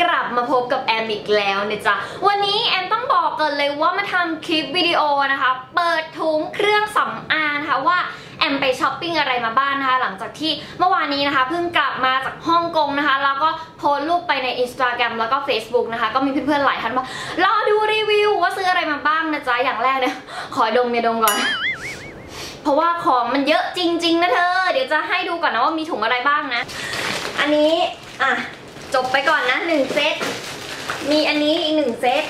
กลับมาพบกับแอมอีกแล้วนะจ๊ะ วันนี้แอมต้องบอกกันเลยว่ามาทำคลิปวิดีโอนะคะ เปิดถุงเครื่องสำอางนะคะว่าแอมไปช้อปปิ้งอะไรมาบ้างนะคะ หลังจากที่เมื่อวานนี้นะคะเพิ่งกลับมาจากฮ่องกงนะคะ แล้วก็โพสรูปไปใน Instagram แล้วก็ Facebook นะคะ ก็มีเพื่อนๆหลายท่านว่ารอดูรีวิวว่าซื้ออะไรมาบ้างนะจ๊ะ อย่างแรกเนี่ยขอดมเนี่ยดมก่อนเพราะว่าของมันเยอะจริง ๆ นะเธอ เดี๋ยวจะให้ดูก่อนนะว่ามีถุงอะไรบ้างนะ อันนี้ อะ หนึ่งเซต มีอันนี้อีกหนึ่งเซต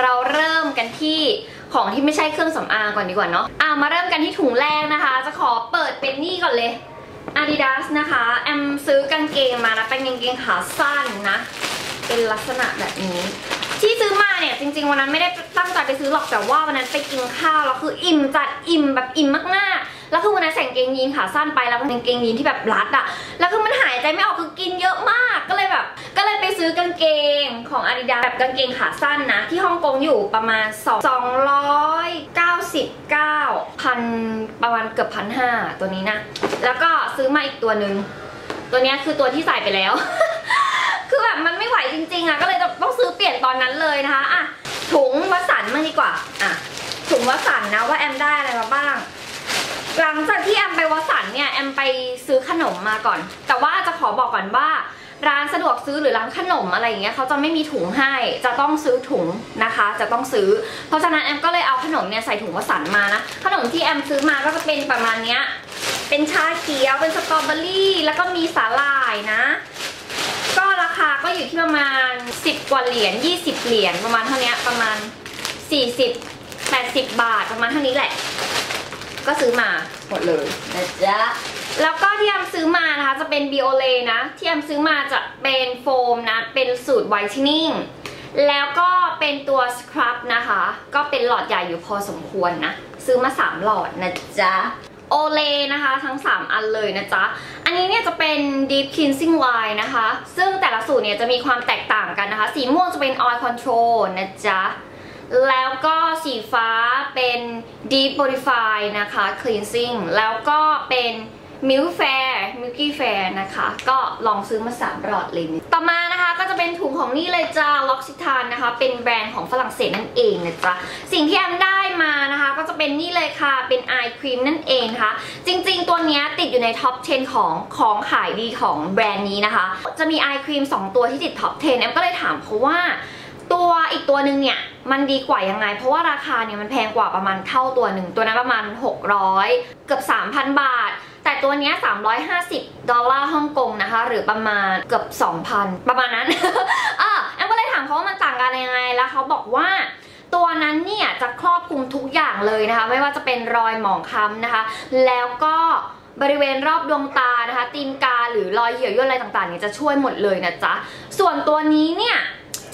เราเริ่มกันที่ของที่ไม่ใช่เครื่องสำอางก่อนดีกว่าเนาะ อะมาเริ่มกันที่ถุงแรกนะคะ จะขอเปิดเป็นนี่ก่อนเลย Adidas นะคะ แอมซื้อกางเกงมานะ เป็นกางเกงขาสั้นนะ เป็นลักษณะแบบนี้ ที่ซื้อมาเนี่ยจริง ๆ วันนั้นไม่ได้ตั้งใจไปซื้อหรอกแต่ว่าวันนั้นไปกินข้าวแล้วคืออิ่มจัดอิ่มแบบอิ่มมากๆ แล้วคือวันนั้นใส่กางเกงยีนขาสั้นไปแล้วเป็นกางเกงยีนที่แบบรัดอะแล้วคือมันหายใจไม่ออกคือกินเยอะมากก็เลยแบบ ก็เลยไปซื้อกางเกงของ Adidas แบบกางเกงขาสั้นนะ ที่ฮ่องกงอยู่ประมาณ2 299พันประมาณเกือบพันห้าตัวนี้นะ แล้วก็ซื้อมาอีกตัวหนึ่งตัวนี้คือตัวที่ใส่ไปแล้ว คือแบบมันไม่ไหวจริงๆอะก็เลยต้องซื้อเปลี่ยนตอนนั้นเลยนะคะอะถุงวัสันมางดีกว่าอะถุงวัสันนะว่าแอมได้อะไรมาบ้าง หลังจากที่แอมไปวสันเนี่ยแอมไปซื้อขนมมาก่อน แต่ว่าจะขอบอกก่อนว่า ร้านสะดวกซื้อหรือร้านขนมอะไรอย่างเงี้ยเขาจะไม่มีถุงให้ จะต้องซื้อถุงนะคะ จะต้องซื้อ เพราะฉะนั้นแอมก็เลยเอาขนมเนี่ยใส่ถุงวสันมานะ ขนมที่แอมซื้อมาก็จะเป็นประมาณเนี้ย เป็นชาเขียว เป็นสตรอเบอรี่แล้วก็มีสาหร่ายนะ ก็ราคาก็อยู่ที่ประมาณ 10 กว่าเหรียญ20 เหรียญประมาณเท่านี้ประมาณ 40 80 บาทประมาณเท่านี้แหละ ก็ซื้อมาหมดเลยนะจ๊ะแล้วก็ที่แอมซื้อมานะคะจะเป็นบิโอเลนะ ที่แอมซื้อมาจะเป็นโฟมนะ เป็นสูตรไวท์เทนนิ่งแล้วก็เป็นตัวสครับนะคะ ก็เป็นหลอดใหญ่อยู่พอสมควรนะ ซื้อมา 3 หลอดนะจ๊ะโอเลนะคะทั้ง 3 อันเลยนะจ๊ะ อันนี้เนี่ยจะเป็น Deep Cleansing Line นะคะ ซึ่งแต่ละสูตรเนี่ยจะมีความแตกต่างกันนะคะ สีม่วงจะเป็น Oil Control นะจ๊ะ แล้วก็สีฟ้าเป็น Deep Purify นะคะ Cleansing แล้วก็เป็น Milk Fair Milky Fair นะคะ ก็ลองซื้อมา3หลอดเลย ต่อมานะคะก็จะเป็นถุงของนี่เลยจ้า L'Occitane นะคะ เป็นแบรนด์ของฝรั่งเศสนั่นเองนะจ๊ะ สิ่งที่แอมได้มานะคะ ก็จะเป็นนี่เลยค่ะเป็น Eye Cream นั่นเองนะคะ จริงๆ ตัวนี้ติดอยู่ในท็อป 10 ของของขายดีของแบรนด์นี้นะคะ จะมี Eye Cream 2ตัวที่ติดท็อป 10 แอมก็เลยถามเขาะว่า ตัวอีกตัวหนึ่งเนี่ยมันดีกว่ายังไง เพราะว่าราคาเนี่ยมันแพงกว่าประมาณเท่าตัวหนึ่งตัวนั้นประมาณ 600 เกือบ 3,000 บาท แต่ตัวนี้ย350 ดอลลาร์ฮ่องกงนะคะ หรือประมาณเกือบ 2,000 ประมาณนั้น เอะแอมก็เลยถามเขาว่ามันต่างกันยังไง แล้วเขาบอกว่าตัวนั้นเนี่ยจะครอบคลุมทุกอย่างเลยนะคะ ไม่ว่าจะเป็นรอยหมองคล้ำนะคะ แล้วก็บริเวณรอบดวงตานะคะตีนกาหรือรอยเหี่ยวย่นอะไรต่างๆเนี่ยจะช่วยหมดเลยนะจ๊ะส่วนตัวนี้เนี่ย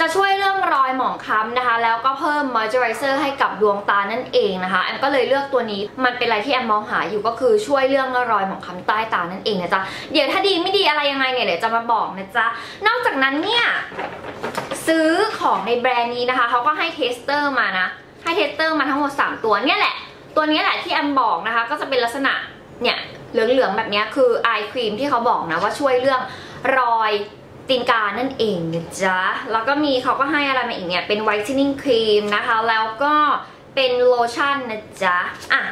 จะช่วยเรื่องรอยหมองคล้ำนะคะ แล้วก็เพิ่มมอยเจอไรเซอร์ให้กับดวงตานั่นเองนะคะ แอมก็เลยเลือกตัวนี้ มันเป็นอะไรที่แอมมองหาอยู่ก็คือช่วยเรื่องรอยหมองคล้ำใต้ตานั่นเองนะจ๊ะ เดี๋ยวถ้าดีไม่ดีอะไรยังไงเนี่ยเดี๋ยวจะมาบอกนะจ๊ะ นอกจากนั้นเนี่ยซื้อของในแบรนด์นี้นะคะเขาก็ให้เทสเตอร์มานะ ให้เทสเตอร์มาทั้งหมด 3 ตัวเนี่ยแหละ ตัวนี้แหละที่แอมบอกนะคะ ก็จะเป็นลักษณะเนี่ยเหลืองๆแบบนี้คือไอครีมที่เขาบอกนะว่าช่วยเรื่องรอย ตีนกานั่นเองนะจ๊ะ แล้วก็มีเขาก็ให้อะไรมาอีกเนี่ย เป็นไวท์เทนนิ่งครีมนะคะ แล้วก็เป็นโลชั่นนะจ๊ะ อะ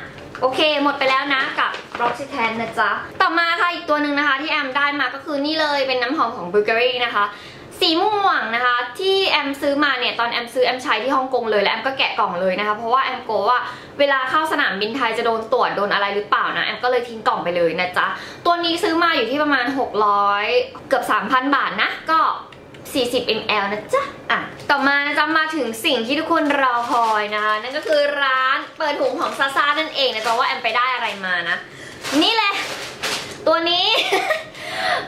โอเค หมดไปแล้วนะกับ r o x y t a n นะจ๊ะ ต่อมาค่ะอีกตัวหนึ่งนะคะที่แอมได้มาก็คือนี่เลยเป็นน้ำหอมของ Bulgari นะคะ สีม่วงนะคะ ที่แอมซื้อมาเนี่ยตอนแอมซื้อแอมใช้ที่ฮ่องกงเลยแล้วแอมก็แกะกล่องเลยนะคะ เพราะว่าแอมกลัวว่าเวลาเข้าสนามบินไทยจะโดนตรวจโดนอะไรหรือเปล่านะแอมก็เลยทิ้งกล่องไปเลยนะจ๊ะตัวนี้ซื้อมาอยู่ที่ประมาณ 600 เกือบ 3,000 บาทนะก็ 40 ml นะจ๊ะ อะ ต่อมาจ๊ะมาถึงสิ่งที่ทุกคนรอคอยนะคะ นั่นก็คือร้านเปิดถุงของซาซานั่นเองนะจ๊ะว่าแอมไปได้อะไรมานะ นี่แหละ ตัวนี้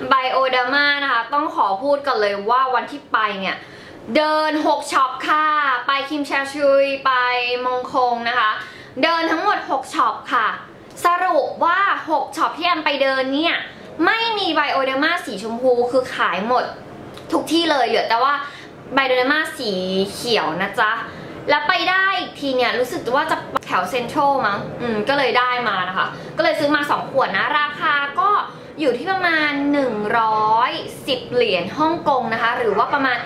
ไบโอดามานะคะ ต้องขอพูดกันเลยว่าวันที่ไปเนี่ย เดิน 6ช็อปค่ะ ไปคิมชาชุย ไปมงคงนะคะ เดินทั้งหมด 6ช็อปค่ะ สรุปว่า 6ช็อปที่แอมไปเดินเนี่ย ไม่มีไบโอเดมาสีชมพูคือขายหมดทุกที่เลยเหลือแต่ว่าไบโอเดมาสีเขียวนะจ๊ะแล้วไปได้อีกทีเนี่ยรู้สึกว่าจะแถวเซ็นทรัลมั้ง อืม ก็เลยได้มานะคะ ก็เลยซื้อมา 2 ขวดนะ ราคาก็ อยู่ที่ประมาณ 110 เหรียญฮ่องกงนะคะ หรือว่าประมาณ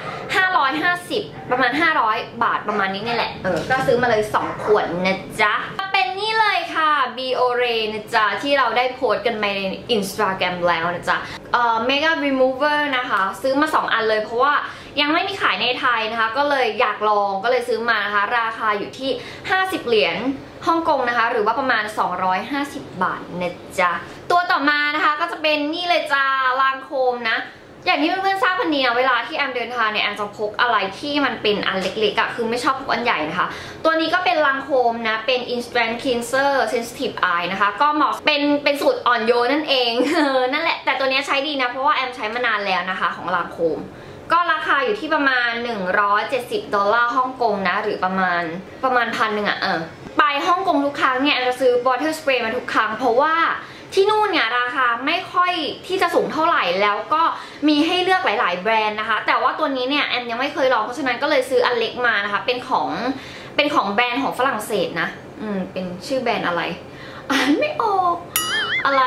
550 ประมาณ 500 บาทประมาณนี้นี่แหละ เออ ก็ซื้อมาเลย 2 ขวดนะจ๊ะ เป็นนี่เลยค่ะ b o r e นะจ๊ะ ที่เราได้โพสต์กันไปใน Instagram แล้วนะจ๊ะ เอ่อ Mega Remover นะคะ ซื้อมา 2 อันเลยเพราะว่ายังไม่มีขายในไทยนะคะ ก็เลยอยากลองก็เลยซื้อมานะคะ ราคาอยู่ที่ 50 เหรียญฮ่องกงนะคะ หรือว่าประมาณ 250 บาทนะจ๊ะตัวต่อมานะคะก็จะเป็นนี่เลยจ้าลางโคมนะ อย่างที่เพื่อนๆทราบกันดีนะเวลาที่แอมเดินทางเนี่ยแอมจะพกอะไรที่มันเป็นอันเล็กๆอะคือไม่ชอบพกอันใหญ่นะคะ ตัวนี้ก็เป็นลังโคมนะ เป็น Instant Cleanser Sensitive Eye นะคะ ก็เหมาะเป็นเป็นสูตรอ่อนโยนนั่นเองนั่นแหละแต่ตัวนี้ใช้ดีนะเพราะว่าแอมใช้มานานแล้วนะคะ ของลังโคมก็ราคาอยู่ที่ประมาณ 170 ดอลลาร์ฮ่องกงนะ หรือประมาณประมาณพันหนึ่งอะเออไปฮ่องกงทุกครั้งเนี่ยแอมจะซื้อ water spray มาทุกครั้ง เพราะว่า ที่นู่นเนี่ยราคาไม่ค่อยที่จะสูงเท่าไหร่แล้วก็มีให้เลือกหลาย ๆ แบรนด์นะคะ แต่ว่าตัวนี้เนี่ยแอมยังไม่เคยลองเพราะฉะนั้นก็เลยซื้ออันเล็กมานะคะ เป็นของเป็นของแบรนด์ของฝรั่งเศสนะ อืม เป็นชื่อแบรนด์อะไรอ่านไม่ออก อะไร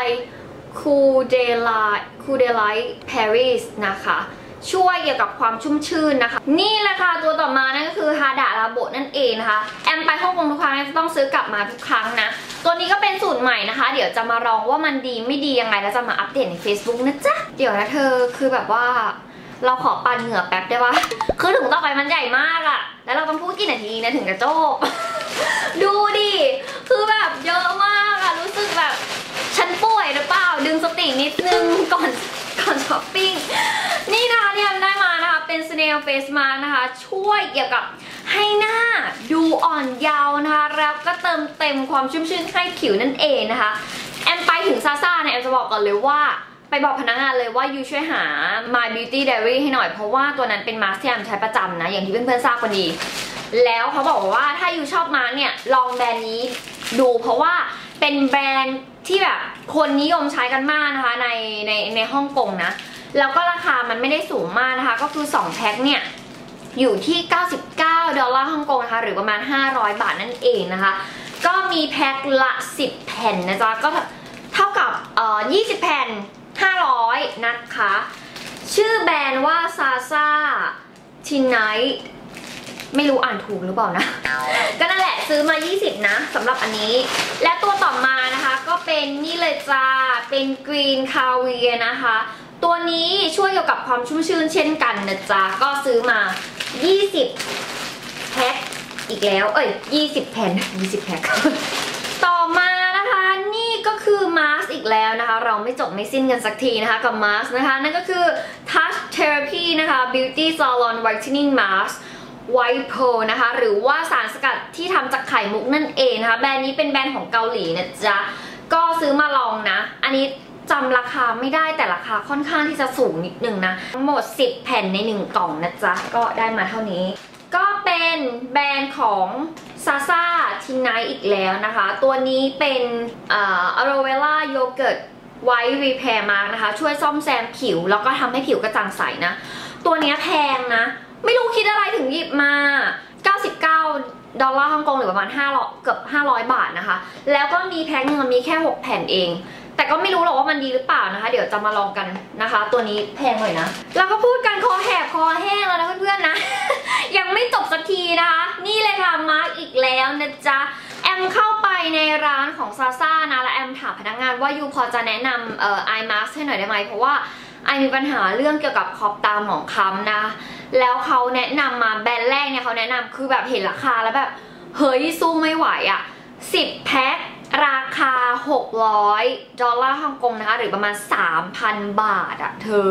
คูเดลคูเดลไลปารีสนะคะ ช่วยเกี่ยวกับความชุ่มชื่นนะคะ นี่แหละค่ะตัวต่อมานั่นก็คือฮาดะลาโบนั่นเองนะคะแอมไปฮ่องกงทุกครั้งจะต้องซื้อกลับมาทุกครั้งนะตัวนี้ก็เป็นสูตรใหม่นะคะ เดี๋ยวจะมาลองว่ามันดีไม่ดียังไงแล้วจะมาอัปเดตใน Facebook นะจ๊ะเดี๋ยวนะเธอคือแบบว่าเราขอปันเหงื่อแป๊บได้ปะคือถุงต่อไปมันใหญ่มากอะแล้วเราต้องพูดกี่นาทีนะถึงจะจบดูดิ คือแบบเยอะมากอะรู้สึกแบบ ฉันป่วยหรือเปล่า ดึงสตินิดนึงก่อนก่อนช้อปปิ้ง นี่นะคะที่ทำได้มานะคะ เป็น Snail Face Mask นะคะ ช่วยเกี่ยวกับให้หน้าดูอ่อนเยาว์นะคะ แล้วก็เติมเต็มความชุ่มชื่นให้ผิวนั่นเองนะคะ แอมไปถึงซาซ่าเนี่ยแอมจะบอกก่อนเลยว่าไปบอกพนักงานเลยว่ายูช่วยหา My Beauty Diary ให้หน่อยเพราะว่าตัวนั้นเป็นมาสก์ที่แอมใช้ประจำนะ อย่างที่เพื่อนๆทราบกันดี แล้วเขาบอกว่าถ้ายูชอบมาเนี่ยลองแบรนด์นี้ดูเพราะว่าเป็นแบรนด์ที่แบบคนนิยมใช้กันมากนะคะในในในฮ่องกงนะ แล้วก็ราคามันไม่ได้สูงมากนะคะ ก็คือ 2 แพ็คเนี่ยอยู่ที่ 99 ดอลลาร์ฮ่องกงนะคะ หรือประมาณ 500 บาทนั่นเองนะคะ ก็มีแพ็คละ 10 แผ่นนะจ๊ะ ก็เท่ากับเอ่อ20 แผ่น 500 นะคะ ชื่อแบรนด์ว่าซาซาทินไนไม่รู้อ่านถูกหรือเปล่านะ ก็นั่นแหละซื้อมา 20 นะสำหรับอันนี้ และตัวต่อมานะคะ ก็เป็นนี่เลยจ้า เป็นกรีนคาเวียนะคะ ตัวนี้ช่วยเกี่ยวกับความชุ่มชื่นเช่นกันนะจ๊ะ ก็ซื้อมา 20 แพ็คอีกแล้ว เอ้ย 20 แผ่น 20 แพ็ค ต่อมานะคะนี่ก็คือมาสอีกแล้วนะคะ เราไม่จบไม่สิ้นกันสักทีนะคะกับมาสนะคะ นั่นก็คือ Touch Therapy นะคะ Beauty Salon Whitening Mask ไวโพนะคะ หรือว่าสารสกัดที่ทำจากไข่มุกนั่นเองนะคะ แบรนด์นี้เป็นแบรนด์ของเกาหลีนะจ๊ะ ก็ซื้อมาลองนะ อันนี้ จำราคาไม่ได้แต่ราคาค่อนข้างที่จะสูงนิดนึงนะทั้งหมด 10 แผ่นใน 1 กล่องนะจ๊ะ ก็ได้มาเท่านี้ ก็เป็นแบรนด์ของซาซาทินไนอีกแล้วนะคะ ตัวนี้เป็นอ่าอโรเวล่าโยเกิร์ตไวท์รีแพร์มานะคะ ช่วยซ่อมแซมผิว แล้วก็ทำให้ผิวกระจ่างใสนะ ตัวนี้แพงนะ ไม่รู้คิดอะไรถึงหยิบมา 99ดอลลาร์ฮ่องกงหรือประมาณ500เกือบ500 บาทนะคะ แล้วก็มีแพ็คหนึงมีแค่ 6 แผ่นเอง แต่ก็ไม่รู้หรอกว่ามันดีหรือเปล่านะคะ เดี๋ยวจะมาลองกันนะคะ ตัวนี้แพงหน่อยนะแล้วก็พูดกันคอแหบคอแห้งแล้วนะเพื่อนๆนะ ยังไม่จบสักทีนะคะ นี่เลยค่ะมาร์กอีกแล้วนะจ๊ะแอมเข้าไปในร้านของซาซ่านะแล้วแอมถามพนักงานว่ายูพอจะแนะนำเอ่อไอมาสให้หน่อยได้ไหมเพราะว่าไอมีปัญหาเรื่องเกี่ยวกับขอบตาหมองคล้ำนะแล้วเขาแนะนำมาแบรนด์แรกเนี่ยเขาแนะนำคือแบบเห็นราคาแล้วแบบเฮ้ยสู้ไม่ไหวอะ่ะ10แพ็ค ราคา 600 ดอลลาร์ฮ่องกงนะคะ หรือประมาณ 3,000 บาทอะเธอ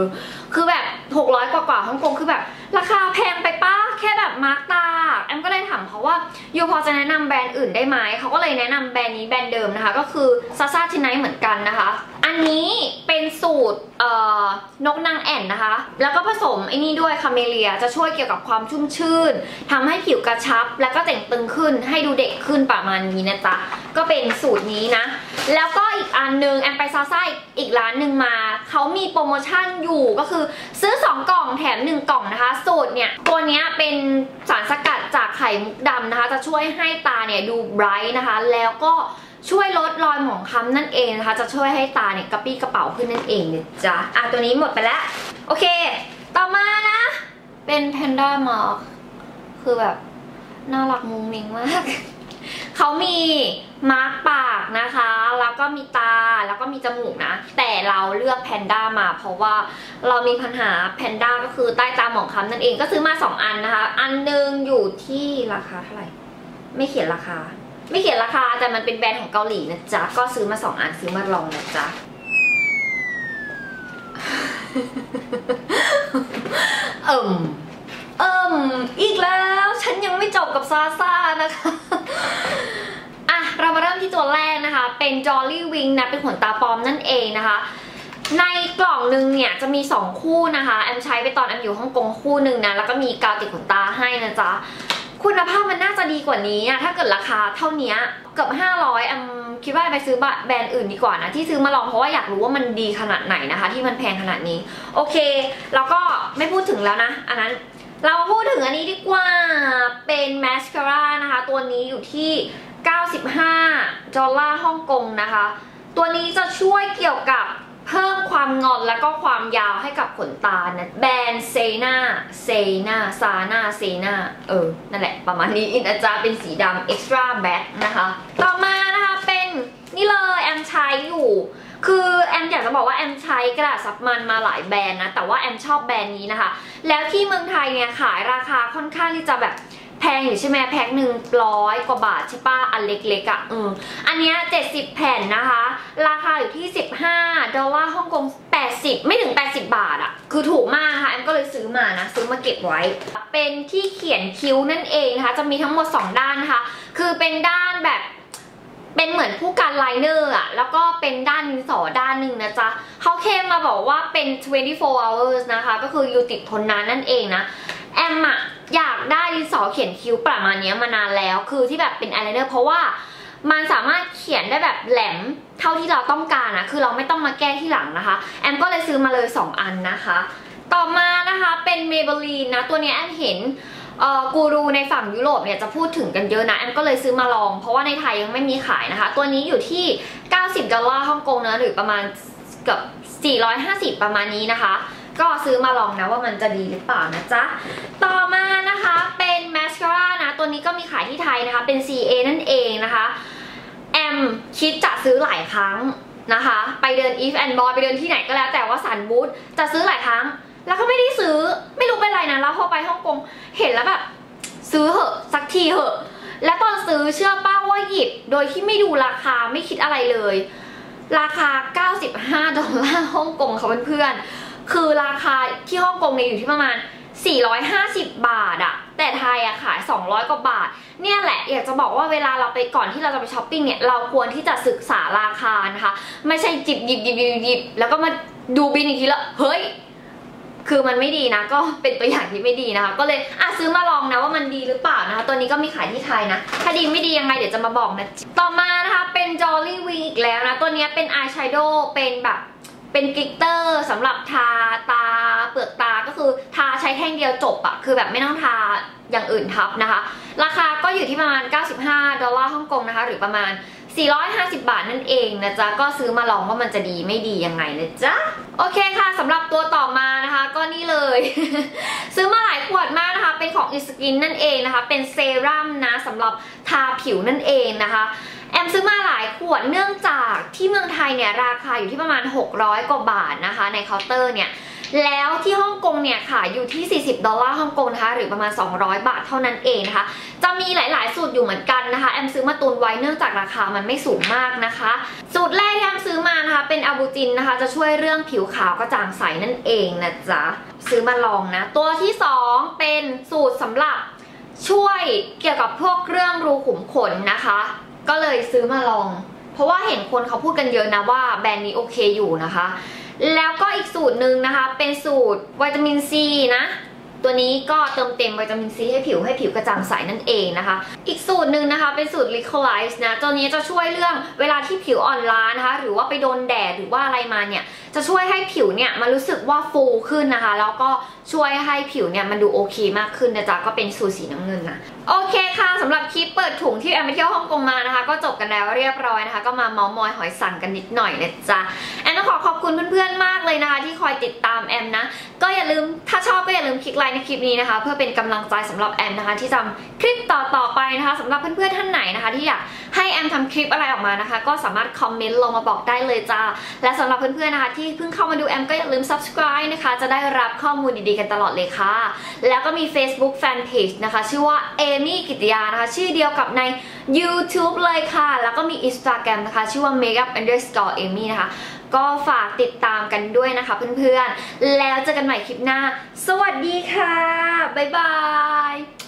คือแบบ 600 กว่ากว่าฮ่องกงคือแบบ ราคาแพงไปป้าแค่แบบมาร์กตาแอมก็เลยถามเขาว่ายูพอจะแนะนำแบรนด์อื่นได้ไหม เขาก็เลยแนะนำแบรนด์นี้แบรนด์เดิมนะคะ ก็คือซาซาทินไนเหมือนกันนะคะ นนี้เป็นสูตรเอ่อนกนางแอ่นนะคะ แล้วก็ผสมไอ้นี่ด้วยคาเมเลียจะช่วยเกี่ยวกับความชุ่มชื่นทำให้ผิวกระชับ แล้วก็แต่งตึงขึ้นให้ดูเด็กขึ้นประมาณนี้นะจ๊ะ ก็เป็นสูตรนี้นะ แล้วก็อีกอันหนึงแอมไปซาซ่าอีกร้านหนึ่งมา เขามีโปรโมชั่นอยู่ก็คือซื้อ 2 กล่องแถม 1 กล่องนะคะ สูตรเนี่ย ตัวนี้เป็นสารสกัดจากไข่มุกดำนะคะ จะช่วยให้ตาเนี่ยดูไบรท์นะคะ แล้วก็ ช่วยลดรอยหมองคล้ำนั่นเองนะคะ จะช่วยให้ตาเนี่ยกระปี้กระเป๋าขึ้นนั่นเองนะจ๊ะอะตัวนี้หมดไปแล้ว โอเค ต่อมานะ เป็นแพนด้ามาร์คือแบบ น่ารักมุ้งมิ้งมาก เขามีมาร์กปากนะคะ แล้วก็มีตาแล้วก็มีจมูกนะ แต่เราเลือกแพนด้ามา เพราะว่าเรามีปัญหาแพนด้าก็คือใต้ตาหมองคล้ำนั่นเองก็ซื้อมา 2 อันนะคะ อันหนึงอยู่ที่ราคาเท่าไหร่ ไม่เขียนราคา ไม่เขียนราคาแต่มันเป็นแบรนด์ของเกาหลีนะจ๊ะ ก็ซื้อมา2อันซื้อมาลองนะจ๊ะ เอิ่ม เอิ่ม อีกแล้ว ฉันยังไม่จบกับซาซ่านะคะอะเรามาเริ่มที่ตัวแรกนะคะ เป็น Jolly Wing นะ เป็นขนตาปลอมนั่นเองนะคะในกล่องนึงเนี่ยจะมี 2 คู่นะคะ แอมใช้ไปตอนแอมอยู่ฮ่องกงคู่หนึ่งนะ แล้วก็มีกาวติดขนตาให้นะจ๊ะ คุณภาพมันน่าจะดีกว่านี้อะถ้าเกิดราคาเท่านี้เกือบ500แอมคิดว่าไปซื้อแบรนด์อื่นดีกว่านะ ที่ซื้อมาลองเพราะว่าอยากรู้ว่ามันดีขนาดไหนนะคะ ที่มันแพงขนาดนี้ โอเค แล้วก็ไม่พูดถึงแล้วนะ อันนั้นเราพูดถึงอันนี้ดีกว่าเป็นมาสคาร่านะคะ ตัวนี้อยู่ที่ 95 ดอลลาร์ฮ่องกงนะคะ ตัวนี้จะช่วยเกี่ยวกับ เพิ่มความงอนแล้วก็ความยาวให้กับขนตานะแบรนด์เซนาเซนาซานาเซนาเออ นั่นแหละ ประมาณนี้อินอาจารเป็นสีดำ extra black นะคะ ต่อมานะคะเป็นนี่เลยแอมใช้อยู่ คือแอมอยากจะบอกว่าแอมใช้กระดาษซับมันมาหลายแบรนด์นะ แต่ว่าแอมชอบแบรนด์นี้นะคะ แล้วที่เมืองไทยเนี่ยขายราคาค่อนข้างที่จะแบบ แพงอยู่ใช่ไหมแพ็คหนึ่งร้อยกว่าบาทใช่ปะอันเล็กๆอะ่ะอืมอันเนี้ย70แผ่นนะคะ ราคาอยู่ที่15ดอลลาร์ฮ่องกง80ไม่ถึง80บาทอะ่ะ คือถูกมากค่ะแอมก็เลยซื้อมานะซื้อมาเก็บไว้ เป็นที่เขียนคิ้วนั่นเองนะคะ จะมีทั้งหมด2ด้านนะคะ คือเป็นด้านแบบเป็นเหมือนผู้กันไลเนอร์อะแล้วก็เป็นด้านดินสอด้านหนึ่งนะจ๊ะเขาเคมมาบอกว่าเป็น 24 hours นะคะ ก็คืออยู่ติดทนนานนั่นเองนะ แอมอะ อยากได้ดินสอเขียนคิ้วประมาณนี้มานานแล้ว คือที่แบบเป็นอายไลเนอร์เพราะว่ามันสามารถเขียนได้แบบแหลมเท่าที่เราต้องการนะคือเราไม่ต้องมาแก้ที่หลังนะคะ แอมก็เลยซื้อมาเลย 2 อันนะคะ ต่อมานะคะเป็น Maybelline นะ ตัวนี้แอมเห็นกูรูในฝั่งยุโรปเนี่ยจะพูดถึงกันเยอะนะ แอมก็เลยซื้อมาลอง เพราะว่าในไทยยังไม่มีขายนะคะ ตัวนี้อยู่ที่ 90 ดอลลาร์ฮ่องกงนะหรือประมาณเกือบ450 ประมาณนี้นะคะ ก็ซื้อมาลองนะว่ามันจะดีหรือเปล่านะจ๊ะ ต่อมา ตัวนี้ก็มีขายที่ไทยนะคะ เป็น CA นั่นเองนะคะ แอมคิดจะซื้อหลายครั้งนะคะ ไปเดิน If and Boy ไปเดินที่ไหนก็แล้วแต่ว่าสันบูธจะซื้อหลายครั้ง แล้วก็ไม่ได้ซื้อ ไม่รู้เป็นไรนะ แล้วพอไปฮ่องกง เห็นแล้วแบบ ซื้อเหอะ สักทีเหอะ และตอนซื้อเชื่อป้าว่าหยิบ โดยที่ไม่ดูราคาไม่คิดอะไรเลย ราคา 95 ดอลลาร์ฮ่องกงค่ะเพื่อนๆ คือราคาที่ฮ่องกงเนี่ยอยู่ที่ประมาณ 450 บาทอะ แต่ไทยอะขาย 200 กว่าบาท เนี่ยแหละอยากจะบอกว่าเวลาเราไปก่อนที่เราจะไปช้อปปิ้งเนี่ยเราควรที่จะศึกษาราคานะคะ ไม่ใช่จิบหยิบหยิบหยิบหยิบแล้วก็มาดูบินอีกทีแล้วเฮ้ยคือมันไม่ดีนะก็เป็นตัวอย่างที่ไม่ดีนะคะ ก็เลยอะซื้อมาลองนะว่ามันดีหรือเปล่านะคะ ตัวนี้ก็มีขายที่ไทยนะ ถ้าดีไม่ดียังไงเดี๋ยวจะมาบอกนะจ๊ะต่อมานะคะเป็น Jolly Wing อีกแล้วนะ ตัวนี้เป็นอายแชโดว์เป็นแบบ เป็นกลิตเตอร์สำหรับทาตาเปลือกตาก็คือทาใช้แท่งเดียวจบอะคือแบบไม่ต้องทาอย่างอื่นทับนะคะ ราคาก็อยู่ที่ประมาณ 95 ดอลลาร์ฮ่องกงนะคะ หรือประมาณ 450 บาทนั่นเองนะจ๊ะ ก็ซื้อมาลองว่ามันจะดีไม่ดียังไงนะจ๊ะ โอเคค่ะสำหรับตัวต่อมานะคะ ก็นี่เลย ซื้อมาหลายขวดมากนะคะ เป็นของอิสกินนั่นเองนะคะ เป็นเซรั่มนะสำหรับทาผิวนั่นเองนะคะแอมซื้อมาหลายขวดเนื่องจากที่เมืองไทยเนี่ยราคาอยู่ที่ประมาณ 600 กว่าบาทนะคะ ในเคาน์เตอร์เนี่ย แล้วที่ฮ่องกงเนี่ยขายอยู่ที่ 40 ดอลลาร์ฮ่องกงนะคะหรือประมาณ 200 บาทเท่านั้นเองนะคะ จะมีหลาย ๆ สูตรอยู่เหมือนกันนะคะ แอมซื้อมาตุนไว้เนื่องจากราคามันไม่สูงมากนะคะ สูตรแรกที่แอมซื้อมานะคะเป็นอาบูจินนะคะ จะช่วยเรื่องผิวขาวกระจ่างใสนั่นเองนะจ๊ะซื้อมาลองนะ ตัวที่ 2 เป็นสูตรสำหรับช่วยเกี่ยวกับพวกเรื่องรูขุมขนนะคะ ก็เลยซื้อมาลอง เพราะว่าเห็นคนเขาพูดกันเยอะนะว่าแบรนด์นี้โอเคอยู่นะคะ แล้วก็อีกสูตรหนึ่งนะคะ เป็นสูตรวิตามินซีนะ ตัวนี้ก็เติมเต็มวิตามินซีให้ผิวให้ผิวกระจ่างใสนั่นเองนะคะ อีกสูตรหนึ่งนะคะ เป็นสูตร Liquolize นะ ตัวนี้จะช่วยเรื่องเวลาที่ผิวอ่อนล้านะคะ หรือว่าไปโดนแดดหรือว่าอะไรมาเนี่ย จะช่วยให้ผิวเนี่ยมันรู้สึกว่าฟูขึ้นนะคะ แล้วก็ช่วยให้ผิวเนี่ยมันดูโอเคมากขึ้นนะจ๊ะ ก็เป็นสูตรสีน้ำเงินนะ โอเคค่ะสำหรับคลิปเปิดถุงที่แอมไปเที่ยวฮ่องกงมานะคะ ก็จบกันแล้วเรียบร้อยนะคะ ก็มาเมาส์มอยหอยสังกันนิดหน่อยนะจ๊ะ ต้องขอขอบคุณเพื่อนๆมากเลยนะคะ ที่คอยติดตามแอมนะ ก็อย่าลืมถ้าชอบก็อย่าลืมคลิกไลค์ในคลิปนี้นะคะ เพื่อเป็นกำลังใจสำหรับแอมนะคะ ที่ทำคลิปต่อๆไปนะคะสำหรับเพื่อนๆท่านไหนนะคะ ที่อยากให้แอมทำคลิปอะไรออกมานะคะ ก็สามารถคอมเมนต์ลงมาบอกได้เลยจ้าและสำหรับเพื่อนๆนะคะ ที่เพิ่งเข้ามาดูแอมก็อย่าลืม subscribe นะคะ จะได้รับข้อมูลดีๆกันตลอดเลยค่ะ แล้วก็มี Facebook Fanpage นะคะ ชื่อว่าเอมี่กิติยานะคะ ชื่อเดียวกับใน YouTube เลยค่ะ แล้วก็มี Instagram นะคะ ชื่อว่า makeup underscore amy นะคะ ก็ฝากติดตามกันด้วยนะคะเพื่อนๆ แล้วเจอกันใหม่คลิปหน้า สวัสดีค่ะ บ๊ายบาย